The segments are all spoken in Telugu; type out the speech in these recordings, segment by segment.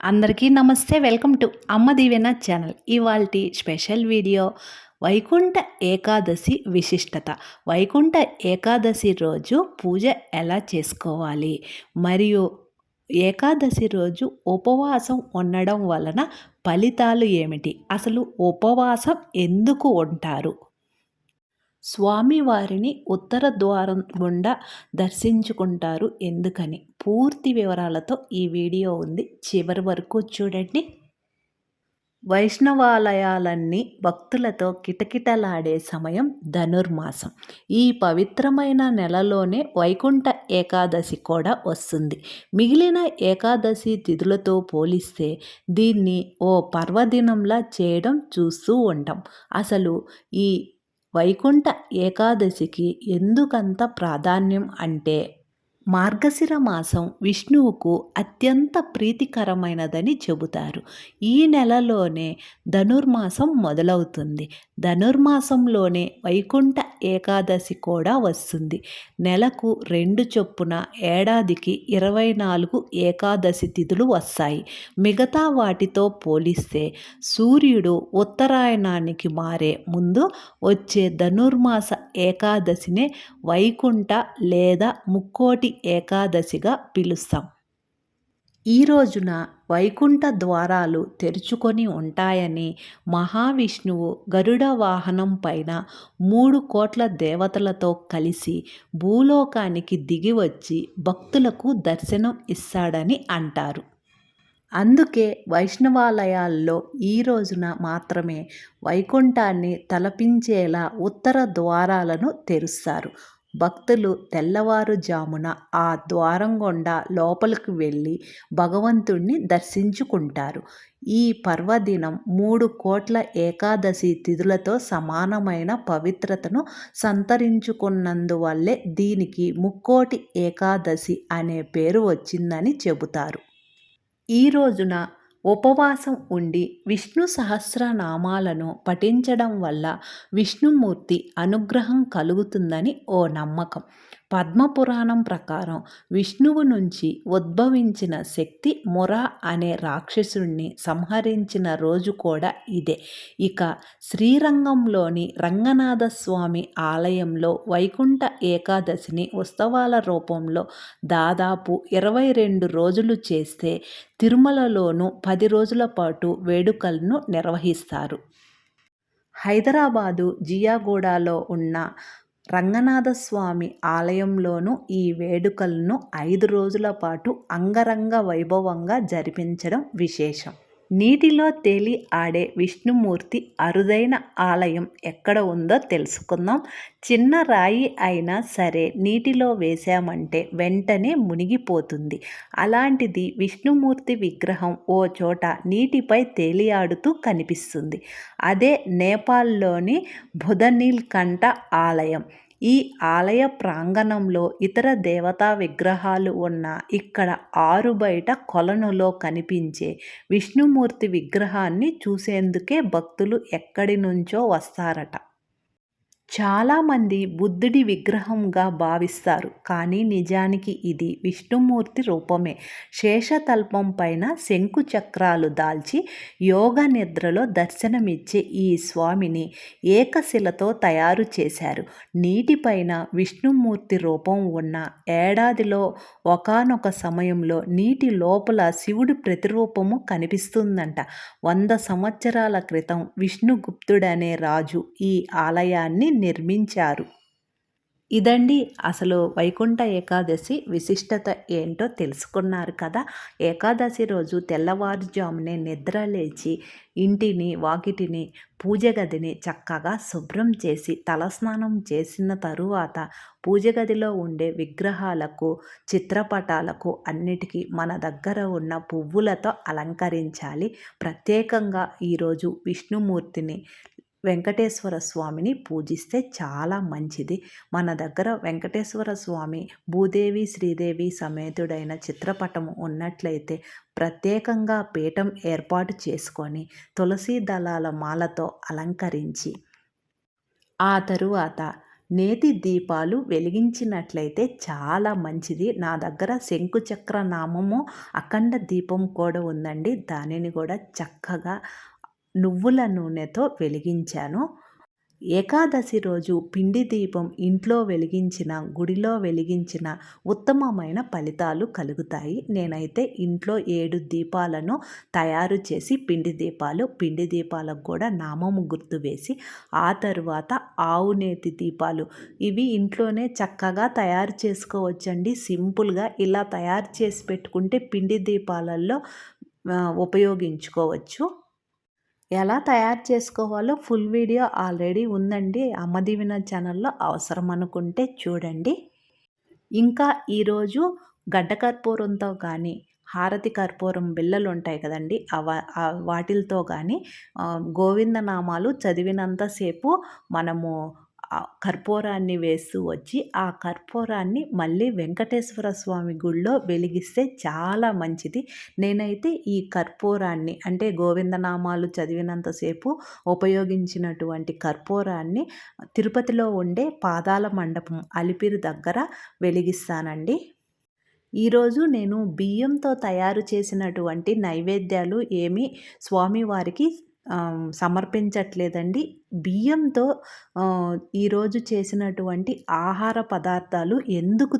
అందరికీ నమస్తే welcome to Amma Deevena channel. ఇవాల్టి స్పెషల్ వీడియో వైకుంఠ ఏకాదశి విశిష్టత. వైకుంఠ ఏకాదశి రోజు పూజ ఎలా చేసుకోవాలి? మరియు ఏకాదశి రోజు ఉపవాసం ఉండడం వలన ఫలితాలు ఏమిటి? అసలు ఉపవాసం ఎందుకు ఉంటారు? స్వామివారిని ఉత్తర ద్వారం గుండా దర్శించుకుంటారు. ఎందుకని? పూర్తి వివరాలతో ఈ వీడియో ఉంది. చివరి వరకు చూడండి. వైష్ణవాలయాలన్నీ భక్తులతో కిటకిటలాడే సమయం ధనుర్మాసం. ఈ పవిత్రమైన నెలలోనే వైకుంఠ ఏకాదశి కూడా వస్తుంది. మిగిలిన ఏకాదశి తిథులతో పోలిస్తే దీన్ని ఓ పర్వదినంలా చేయడం చూస్తూ ఉంటాం. అసలు ఈ వైకుంఠ ఏకాదశికి ఎందుకంత ప్రాధాన్యం అంటే మార్గశిర మాసం విష్ణువుకు అత్యంత ప్రీతికరమైనదని చెబుతారు. ఈ నెలలోనే ధనుర్మాసం మొదలవుతుంది. ధనుర్మాసంలోనే వైకుంఠ ఏకాదశి కూడా వస్తుంది. నెలకు రెండు చొప్పున ఏడాదికి ఇరవై నాలుగు ఏకాదశి తిథులు వస్తాయి. మిగతా వాటితో పోలిస్తే సూర్యుడు ఉత్తరాయణానికి మారే ముందు వచ్చే ధనుర్మాస ఏకాదశినే వైకుంఠ లేదా ముక్కోటి ఏకాదశిగా పిలుస్తాం. ఈ రోజున వైకుంఠ ద్వారాలు తెరుచుకొని ఉంటాయని మహావిష్ణువు గరుడ వాహనం పైన మూడు కోట్ల దేవతలతో కలిసి భూలోకానికి దిగి వచ్చి భక్తులకు దర్శనం ఇస్తాడని అంటారు. అందుకే వైష్ణవాలయాల్లో ఈ రోజున మాత్రమే వైకుంఠాన్ని తలపించేలా ఉత్తర ద్వారాలను తెరుస్తారు. భక్తులు తెల్లవారుజామున ఆ ద్వారం గుండా లోపలికి వెళ్ళి భగవంతుణ్ణి దర్శించుకుంటారు. ఈ పర్వదినం మూడు కోట్ల ఏకాదశి తిథులతో సమానమైన పవిత్రతను సంతరించుకున్నందువల్లే దీనికి ముక్కోటి ఏకాదశి అనే పేరు వచ్చిందని చెబుతారు. ఈ రోజున ఉపవాసం ఉండి విష్ణు సహస్రనామాలను పఠించడం వల్ల విష్ణుమూర్తి అనుగ్రహం కలుగుతుందని ఓ నమ్మకం. పద్మపురాణం ప్రకారం విష్ణువు నుంచి ఉద్భవించిన శక్తి మొరా అనే రాక్షసుణ్ణి సంహరించిన రోజు కూడా ఇదే. ఇక శ్రీరంగంలోని రంగనాథ స్వామి ఆలయంలో వైకుంఠ ఏకాదశిని ఉత్సవాల రూపంలో దాదాపు ఇరవై రెండు రోజులు చేస్తే తిరుమలలోనూ పది రోజుల పాటు వేడుకలను నిర్వహిస్తారు. హైదరాబాదు జియాగూడలో ఉన్న రంగనాథస్వామి ఆలయంలోనూ ఈ వేడుకలను ఐదు రోజుల పాటు అంగరంగ వైభవంగా జరిపించడం విశేషం. నీటిలో తేలి ఆడే విష్ణుమూర్తి అరుదైన ఆలయం ఎక్కడ ఉందో తెలుసుకుందాం. చిన్న రాయి అయినా సరే నీటిలో వేశామంటే వెంటనే మునిగిపోతుంది. అలాంటిది విష్ణుమూర్తి విగ్రహం ఓ చోట నీటిపై తేలియాడుతూ కనిపిస్తుంది. అదే నేపాల్లోని బుధనీల్కంఠ ఆలయం. ఈ ఆలయ ప్రాంగణంలో ఇతర దేవతా విగ్రహాలు ఉన్న ఇక్కడ ఆరు బయట కొలనులో కనిపించే విష్ణుమూర్తి విగ్రహాన్ని చూసేందుకే భక్తులు ఎక్కడి నుంచో వస్తారట. చాలామంది బుద్ధుడి విగ్రహంగా భావిస్తారు కానీ నిజానికి ఇది విష్ణుమూర్తి రూపమే. శేషతల్పం పైన శంకు చక్రాలు దాల్చి యోగ నిద్రలో దర్శనమిచ్చే ఈ స్వామిని ఏకశిలతో తయారు చేశారు. నీటిపైన విష్ణుమూర్తి రూపం ఉన్న ఏడాదిలో ఒకనొక సమయంలో నీటి లోపల శివుడి ప్రతిరూపము కనిపిస్తుందంట. వంద సంవత్సరాల క్రితం విష్ణుగుప్తుడనే రాజు ఈ ఆలయాన్ని నిర్మించారు. ఇదండి అసలు వైకుంఠ ఏకాదశి విశిష్టత ఏంటో తెలుసుకున్నారు కదా. ఏకాదశి రోజు తెల్లవారుజామునే నిద్ర లేచి ఇంటిని వాకిటిని పూజ గదిని చక్కగా శుభ్రం చేసి తలస్నానం చేసిన తరువాత పూజ గదిలో ఉండే విగ్రహాలకు చిత్రపటాలకు అన్నిటికీ మన దగ్గర ఉన్న పువ్వులతో అలంకరించాలి. ప్రత్యేకంగా ఈరోజు విష్ణుమూర్తిని వెంకటేశ్వర స్వామిని పూజిస్తే చాలా మంచిది. మన దగ్గర వెంకటేశ్వర స్వామి భూదేవి శ్రీదేవి సమేతుడైన చిత్రపటం ఉన్నట్లయితే ప్రత్యేకంగా పీఠం ఏర్పాటు చేసుకొని తులసి దళాల మాలతో అలంకరించి ఆ తరువాత నేతి దీపాలు వెలిగించినట్లయితే చాలా మంచిది. నా దగ్గర శంకుచక్ర నామము అఖండ దీపం కూడా ఉందండి. దానిని కూడా చక్కగా నువ్వుల నూనెతో వెలిగించాను. ఏకాదశి రోజు పిండి దీపం ఇంట్లో వెలిగించిన గుడిలో వెలిగించిన ఉత్తమమైన ఫలితాలు కలుగుతాయి. నేనైతే ఇంట్లో ఏడు దీపాలను తయారు చేసి పిండి దీపాలు పిండి దీపాలకు కూడా నామము గుర్తు వేసి ఆ తరువాత ఆవు నేతి దీపాలు. ఇవి ఇంట్లోనే చక్కగా తయారు చేసుకోవచ్చండి. సింపుల్గా ఇలా తయారు చేసి పెట్టుకుంటే పిండి దీపాలలో ఉపయోగించుకోవచ్చు. ఎలా తయారు చేసుకోవాలో ఫుల్ వీడియో ఆల్రెడీ ఉందండి. అమ్మదీవిన ఛానల్లో అవసరం అనుకుంటే చూడండి. ఇంకా ఈరోజు గడ్డ కర్పూరంతో కానీ హారతి కర్పూరం బిళ్ళలు ఉంటాయి కదండి వాటిలతో కానీ గోవిందనామాలు చదివినంతసేపు మనము కర్పూరాన్ని వేస్తూ వచ్చి ఆ కర్పూరాన్ని మళ్ళీ వెంకటేశ్వర స్వామి గుళ్ళో వెలిగిస్తే చాలా మంచిది. నేనైతే ఈ కర్పూరాన్ని అంటే గోవిందనామాలు చదివినంతసేపు ఉపయోగించినటువంటి కర్పూరాన్ని తిరుపతిలో ఉండే పాదాల మండపం అలిపిరి దగ్గర వెలిగిస్తానండి. ఈరోజు నేను బియ్యంతో తయారు చేసినటువంటి నైవేద్యాలు ఏమి స్వామివారికి సమర్పించట్లేదండి. బియ్యంతో ఈరోజు చేసినటువంటి ఆహార పదార్థాలు ఎందుకు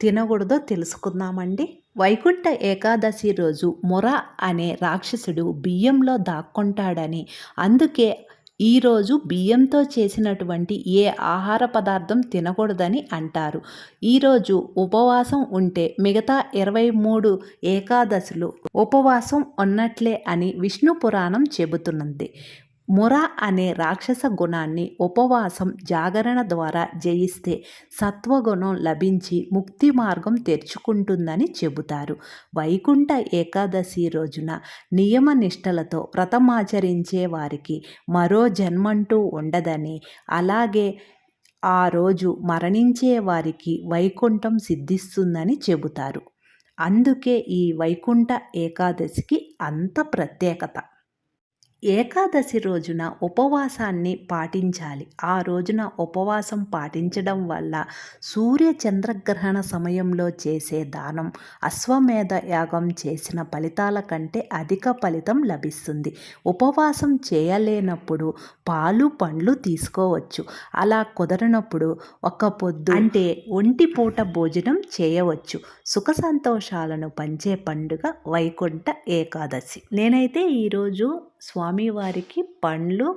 తినకూడదో తెలుసుకుందామండి. వైకుంఠ ఏకాదశి రోజు మొర అనే రాక్షసుడు బియ్యంలో దాక్కుంటాడని అందుకే ఈరోజు బియ్యంతో చేసినటువంటి ఏ ఆహార పదార్థం తినకూడదని అంటారు. ఈరోజు ఉపవాసం ఉంటే మిగతా ఇరవై మూడు ఏకాదశులు ఉపవాసం ఉన్నట్లే అని విష్ణు పురాణం చెబుతున్నది. ముర అనే రాక్షస గుణాన్ని ఉపవాసం జాగరణ ద్వారా జయిస్తే సత్వగుణం లభించి ముక్తి మార్గం తెరుచుకుంటుందని చెబుతారు. వైకుంఠ ఏకాదశి రోజున నియమ నిష్టలతో వ్రతమాచరించే వారికి మరో జన్మంటూ ఉండదని అలాగే ఆ రోజు మరణించే వారికి వైకుంఠం సిద్ధిస్తుందని చెబుతారు. అందుకే ఈ వైకుంఠ ఏకాదశికి అంత ప్రత్యేకత. ఏకాదశి రోజున ఉపవాసాన్ని పాటించాలి. ఆ రోజున ఉపవాసం పాటించడం వల్ల సూర్య చంద్రగ్రహణ సమయంలో చేసే దానం అశ్వమేధ యాగం చేసిన ఫలితాల కంటే అధిక ఫలితం లభిస్తుంది. ఉపవాసం చేయలేనప్పుడు పాలు పండ్లు తీసుకోవచ్చు. అలా కుదరనప్పుడు ఒక పొద్దు అంటే ఒంటి పూట భోజనం చేయవచ్చు. సుఖ సంతోషాలను పంచే పండుగ వైకుంఠ ఏకాదశి. నేనైతే ఈరోజు స్వామివారికి పండ్లు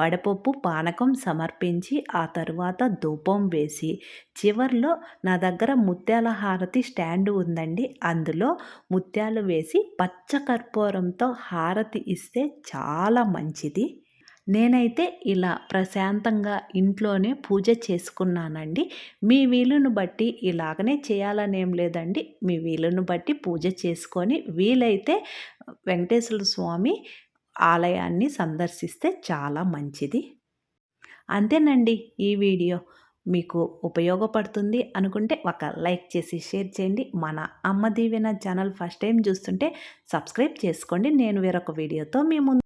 వడపప్పు పానకం సమర్పించి ఆ తరువాత ధూపం వేసి చివర్లో నా దగ్గర ముత్యాల హారతి స్టాండ్ ఉందండి. అందులో ముత్యాలు వేసి పచ్చ కర్పూరంతో హారతి ఇస్తే చాలా మంచిది. నేనైతే ఇలా ప్రశాంతంగా ఇంట్లోనే పూజ చేసుకున్నానండి. మీ వీలును బట్టి ఇలాగనే చేయాలనేం లేదండి. మీ వీలును బట్టి పూజ చేసుకొని వీలైతే వెంకటేశ్వర స్వామి ఆలయాన్ని సందర్శిస్తే చాలా మంచిది. అంతేనండి ఈ వీడియో. మీకు ఉపయోగపడుతుంది అనుకుంటే ఒక లైక్ చేసి షేర్ చేయండి. మన Amma Deevena channel first time చూస్తుంటే సబ్స్క్రైబ్ చేసుకోండి. నేను వేరొక వీడియోతో మీ ముందు